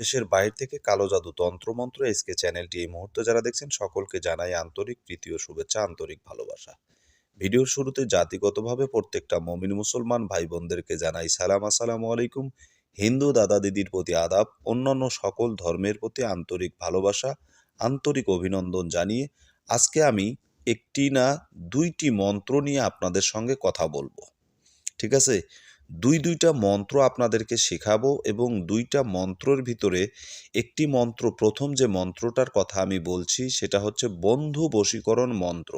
দেশের বাইরে থেকে কালো জাদু তন্ত্রমন্ত্র এসকে চ্যানেলটি এই মুহূর্তে যারা দেখছেন, সকলকে জানাই আন্তরিক প্রীতি ও শুভেচ্ছা, আন্তরিক ভালোবাসা। ভিডিওর শুরুতে জাতিগতভাবে প্রত্যেকটা মমিন মুসলমান ভাই বোনদেরকে জানাই সালাম। আসসালামু আলাইকুম। হিন্দু দাদা দিদির প্রতি আদাব, অন্যান্য সকল ধর্মের প্রতি আন্তরিক ভালোবাসা, আন্তরিক অভিনন্দন জানিয়ে আজকে আমি একটি না দুইটি মন্ত্র নিয়ে আপনাদের সঙ্গে কথা বলব। ঠিক আছে? দুই দুইটা মন্ত্র আপনাদেরকে শেখাবো এবং দুইটা মন্ত্রের ভিতরে একটি মন্ত্র, প্রথম যে মন্ত্রটার কথা আমি বলছি সেটা হচ্ছে বন্ধু বশীকরণ মন্ত্র।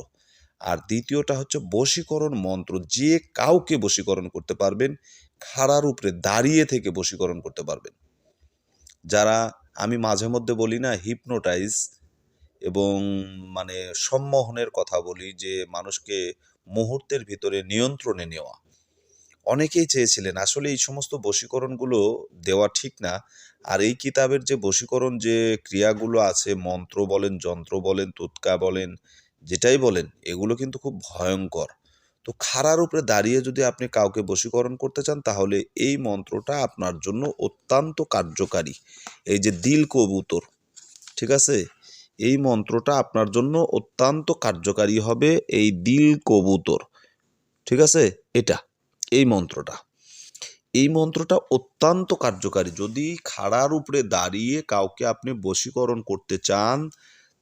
আর দ্বিতীয়টা হচ্ছে বশীকরণ মন্ত্র, যে কাউকে বশীকরণ করতে পারবেন খাড়ার উপরে দাঁড়িয়ে থেকে বশীকরণ করতে পারবেন। যারা, আমি মাঝে মধ্যে বলি না হিপনোটাইজ এবং মানে সম্মোহনের কথা বলি যে মানুষকে মুহূর্তের ভিতরে নিয়ন্ত্রণে নেওয়া। অনেকেই চেয়েছিলেন, আসলে এই সমস্ত বশীকরণগুলো দেওয়া ঠিক না। আর এই কিতাবের যে বশীকরণ যে ক্রিয়াগুলো আছে, মন্ত্র বলেন, যন্ত্র বলেন তুৎকা বলেন, যেটাই বলেন, এগুলো কিন্তু খুব ভয়ঙ্কর। তো খাড়ার উপরে দাঁড়িয়ে যদি আপনি কাউকে বশীকরণ করতে চান, তাহলে এই মন্ত্রটা আপনার জন্য অত্যন্ত কার্যকারী। এই যে দিল কবুতর, ঠিক আছে? এই মন্ত্রটা আপনার জন্য অত্যন্ত কার্যকারী হবে এই দিল কবুতর, ঠিক আছে? এটা। এই মন্ত্রটা। এই মন্ত্রটা অত্যন্ত কার্যকারী। যদি খাড়ার উপরে দাঁড়িয়ে কাউকে আপনি বশীকরণ করতে চান,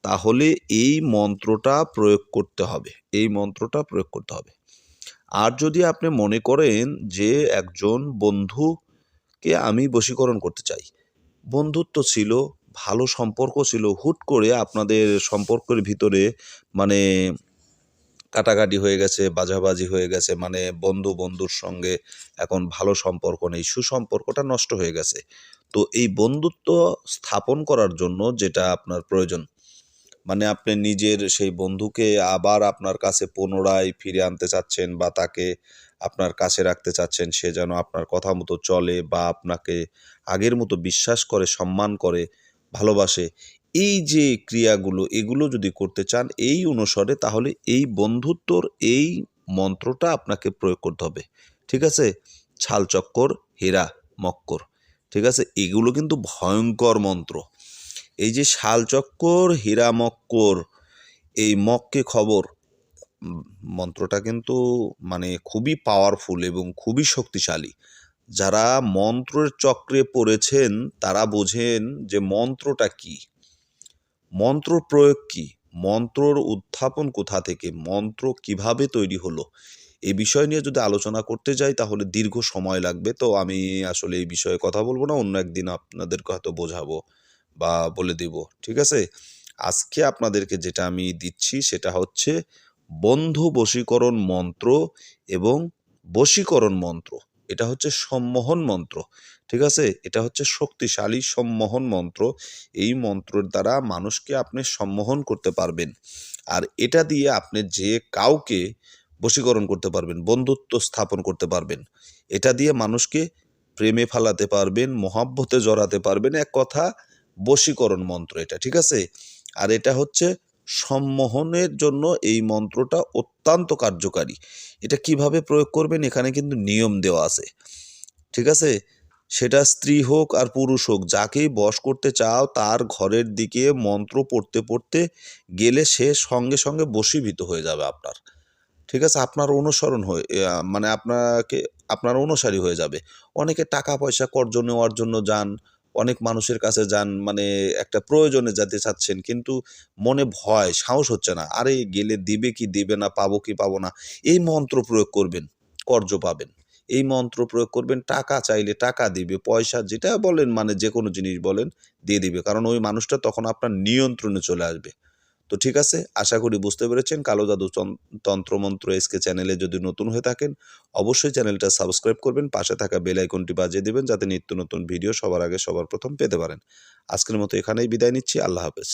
তাহলে এই মন্ত্রটা প্রয়োগ করতে হবে। এই মন্ত্রটা প্রয়োগ করতে হবে। আর যদি আপনি মনে করেন যে একজন বন্ধুকে আমি বশীকরণ করতে চাই, বন্ধুত্ব ছিল, ভালো সম্পর্ক ছিল, হুট করে আপনাদের সম্পর্কের ভিতরে মানে কাটাকাটি হয়ে গেছে, বাজাবাজি হয়ে গেছে মানে বন্ধু বন্ধুর সঙ্গে এখন ভালো সম্পর্ক নেই, সুসম্পর্কটা নষ্ট হয়ে গেছে। তো এই বন্ধুত্ব স্থাপন করার জন্য যেটা আপনার প্রয়োজন মানে আপনি নিজের সেই বন্ধুকে আবার আপনার কাছে পুনরায় ফিরে আনতে চাচ্ছেন বা তাকে আপনার কাছে রাখতে চাচ্ছেন, সে যেন আপনার কথা মতো চলে বা আপনাকে আগের মতো বিশ্বাস করে, সম্মান করে, ভালোবাসে এই যে ক্রিয়াগুলো, এগুলো যদি করতে চান এই অনুসারে তাহলে এই বন্ধুত্বর এই মন্ত্রটা আপনাকে প্রয়োগ করতে হবে। ঠিক আছে? ছাল চক্কর, হীরা মক্কর। ঠিক আছে? এগুলো কিন্তু ভয়ঙ্কর মন্ত্র। এই যে শাল চক্কর, হীরা মক্কর, এই মক্কে খবর, মন্ত্রটা কিন্তু মানে খুবই পাওয়ারফুল এবং খুবই শক্তিশালী। যারা মন্ত্রের চক্রে পড়েছেন, তারা বোঝেন যে মন্ত্রটা কি। মন্ত্র প্রয়োগ কি? মন্ত্রর উত্থাপন কোথা থেকে? মন্ত্র কীভাবে তৈরি হলো? এই বিষয় নিয়ে যদি আলোচনা করতে যাই, তাহলে দীর্ঘ সময় লাগবে। তো আমি আসলে এই বিষয়ে কথা বলব না, অন্য একদিন আপনাদেরকে হয়তো বোঝাবো বা বলে দেব, ঠিক আছে? আজকে আপনাদেরকে যেটা আমি দিচ্ছি, সেটা হচ্ছে বন্ধু বশীকরণ মন্ত্র এবং বশীকরণ মন্ত্র। এটা হচ্ছে সম্মোহন মন্ত্র, ঠিক আছে? এটা হচ্ছে শক্তিশালী সম্মোহন মন্ত্র। এই মন্ত্রের দ্বারা মানুষকে আপনি সম্মোহন করতে পারবেন। আর এটা দিয়ে আপনি যে কাউকে বশীকরণ করতে পারবেন, বন্ধুত্ব স্থাপন করতে পারবেন, এটা দিয়ে মানুষকে প্রেমে ফালাতে পারবেন, মহাব্বতে জড়াতে পারবেন। এক কথা, বশীকরণ মন্ত্র এটা, ঠিক আছে? আর এটা হচ্ছে সম্মোহনের জন্য এই মন্ত্রটা অত্যন্ত কার্যকারী। এটা কীভাবে প্রয়োগ করবেন এখানে কিন্তু নিয়ম দেওয়া আছে। ঠিক আছে? সেটা স্ত্রী হোক আর পুরুষ হোক, যাকেই বশ করতে চাও তার ঘরের দিকে মন্ত্র পড়তে পড়তে গেলে সে সঙ্গে সঙ্গে বশীভূত হয়ে যাবে আপনার। ঠিক আছে? আপনার অনুসরণ হয়ে মানে আপনাকে, আপনার অনুসারী হয়ে যাবে। অনেকে টাকা পয়সা কর্জ নেওয়ার জন্য যান অনেক মানুষের কাছে যান মানে একটা প্রয়োজনে যাতে চাচ্ছেন, কিন্তু মনে ভয়, সাহস হচ্ছে না। আরে, গেলে দিবে কি, দিবে না, পাবো কি, পাবো না? এই মন্ত্র প্রয়োগ করবেন কর্য পাবেন। এই মন্ত্র প্রয়োগ করবেন, টাকা চাইলে টাকা দিবে, পয়সা যেটা বলেন মানে যে কোনো জিনিস বলেন, দিয়ে দিবে। কারণ ওই মানুষটা তখন আপনার নিয়ন্ত্রণে চলে আসবে। তো ঠিক আছে, আশা করি বুঝতে পেরেছেন। কালো জাদু তন্ত্রমন্ত্র এসকে চ্যানেলে যদি নতুন হয়ে থাকেন, অবশ্যই চ্যানেলটা সাবস্ক্রাইব করবেন, পাশে থাকা বেল আইকনটি বাজিয়ে দেবেন যাতে নিত্য নতুন ভিডিও সবার আগে সবার প্রথম পেতে পারেন। আজকের মতো এখানেই বিদায় নিচ্ছি, আল্লাহ হাফেজ।